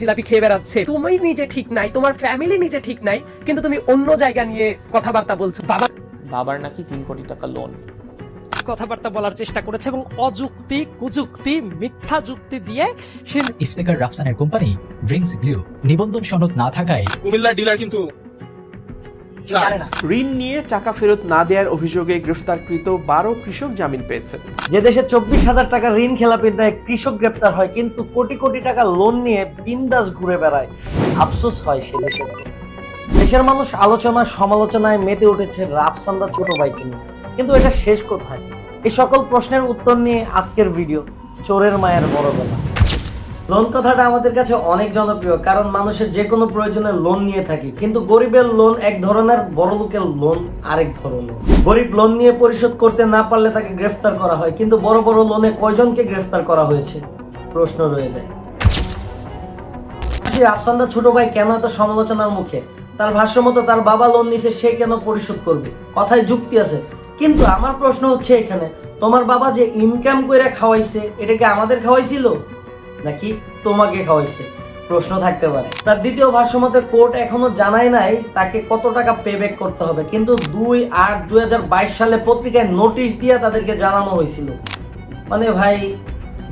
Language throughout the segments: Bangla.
জিলাপি খেয়ে বেড়াচ্ছে। তুমি নিজে ঠিক নাই তোমার ফ্যামিলি নিজে ঠিক নাই কিন্তু তুমি অন্য জায়গা নিয়ে কথাবার্তা বলছো। বাবা বাবার নাকি তিন কোটি টাকা লোন কথাবার্তা বলার চেষ্টা করেছে এবং অযুক্তি কুযুক্তি মিথ্যা যুক্তি দিয়ে সে ইফতেকার রাফসানের কোম্পানি ড্রিঙ্কস ব্লু নিবন্ধন সনদ না থাকায় কুমিল্লা ডিলার কিন্তু ঋণ নিয়ে টাকা ফেরত না দেওয়ার অভিযোগে গ্রেফতারকৃত বারো কৃষক জামিন পেয়েছেন। যে দেশে চব্বিশ হাজার টাকা ঋণ খেলাপির দায়ে কৃষক গ্রেপ্তার হয় কিন্তু কোটি কোটি টাকা লোন নিয়ে বিন্দাস ঘুরে বেড়ায়। আফসোস হয় সে দেশের দেশের মানুষ আলোচনা সমালোচনায় মেতে উঠেছে রাফসান্দা ছোট ভাইকে নিয়ে। কিন্তু এটা শেষ কোথায়? এই সকল প্রশ্নের উত্তর নিয়ে আজকের ভিডিও চোরের মায়ের বড় গলা লোন কথাটা আমাদের কাছে অনেক জনপ্রিয়, কারণ মানুষের যে কোনো প্রয়োজনে লোন নিয়ে থাকি। কিন্তু গরিবের লোন এক ধরনের, বড় লোকের লোন আরেক ধরনের। গরিব লোন নিয়ে পরিশোধ করতে না পারলে তাকে গ্রেফতার করা হয়, কিন্তু বড় বড় লোনে কয়জনকে গ্রেফতার করা হয়েছে? প্রশ্ন রয়ে যায়। আফসানদা ছোট ভাই কেন এত সমালোচনার মুখে? তার ভাষ্য তার বাবা লোন নিছে, সে কেন পরিশোধ করবে? কথায় যুক্তি আছে। কিন্তু আমার প্রশ্ন হচ্ছে এখানে, তোমার বাবা যে ইনকাম করে খাওয়াইছে, এটা কি আমাদের খাওয়াইছিল? নাকি তোমাকে খাওয়াইছে। প্রশ্ন থাকতে পারে। তার দ্বিতীয় ভাষ্য মতে কোর্ট এখনও জানাই নাই তাকে কত টাকা পে ব্যাক করতে হবে। কিন্তু দুই আট দুই সালে পত্রিকায় নোটিশ দিয়ে তাদেরকে জানানো হয়েছিল। মানে ভাই,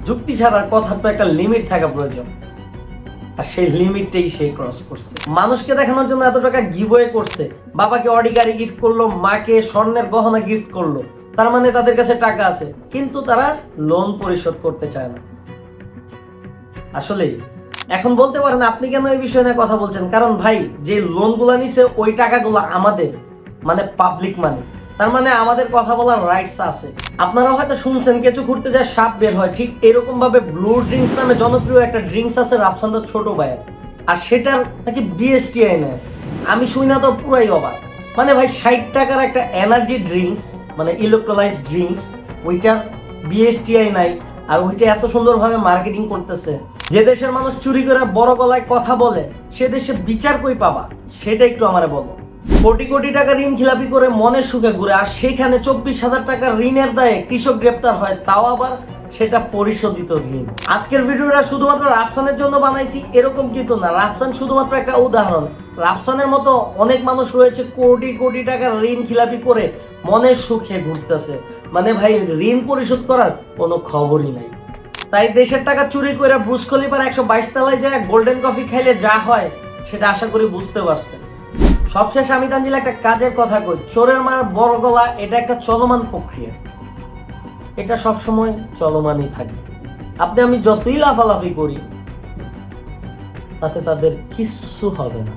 যুক্তি ছাড়ার কথা তো একটা লিমিট থাকা প্রয়োজন। আর সেই লিমিটটাই সে ক্রস করছে। মানুষকে দেখানোর জন্য এত টাকা গিভওয়ে করছে। বাবাকে অডি গাড়ি গিফট করল, মাকে স্বর্ণের গহনা গিফট করল। তার মানে তাদের কাছে টাকা আছে। কিন্তু তারা লোন পরিশোধ করতে চায় না। আসলেই এখন বলতে পারেন আপনি কেন এই বিষয় নিয়ে কথা বলছেন? কারণ ভাই, যে লোনগুলো নিছে, ওই টাকাগুলো আমাদের মানে পাবলিক মানি তার মানে আমাদের কথা বলার রাইটস আছে। আপনারা হয়তো শুনছেন কিছু ঘুরতে যায় সাপ বের হয়। ঠিক এরকম ভাবে ব্লু ড্রিঙ্কস নামে জনপ্রিয় একটা ড্রিঙ্কস আছে রাফসান্দার ছোট ভাইয়ের। আর সেটার নাকি বিএসটিআই নেয়। আমি শুই না তো পুরাই অবাক। মানে ভাই, ষাট টাকার একটা এনার্জি ড্রিঙ্কস মানে ইলেকট্রোলাইজ ড্রিঙ্কস ওইটার বিএসটিআই নাই। আর ওইটা এত সুন্দরভাবে মার্কেটিং করতেছে। যে দেশের মানুষ চুরি করে বড় গলায় কথা বলে, সে দেশে বিচার কই পাবা? সেটা একটু আমারে বলো। কোটি কোটি টাকা ঋণ খিলাপি করে মনের সুখে ঘুরে, আর সেখানে চব্বিশ হাজার টাকা ঋণের দায়ে কৃষক গ্রেপ্তার হয়, তাও আবার সেটা পরিশোধিত ঋণ। আজকের ভিডিওটা শুধুমাত্র রাফসানের জন্য বানাইছি, এরকম কিন্তু না। রাফসান শুধুমাত্র একটা উদাহরণ। রাফসানের মতো অনেক মানুষ রয়েছে কোটি কোটি টাকার ঋণ খিলাপি করে মনের সুখে ঘুরতেছে। মানে ভাই, ঋণ পরিশোধ করার কোনো খবরই নাই। তাই দেশের টাকা চুরি করে ব্রুজ খলিফার একশো বাইশ তলায় যায় গোল্ডেন কফি খাইলে যা হয়, সেটা আশা করি বুঝতে পারছেন। সবশেষ আমি তানজিল একটা কাজের কথা কই, চোরের মার বড় গলা, এটা একটা চলমান প্রক্রিয়া। এটা সবসময় চলমানই থাকে। আপনি আমি যতই লাফালাফি করি, তাতে তাদের কিচ্ছু হবে না।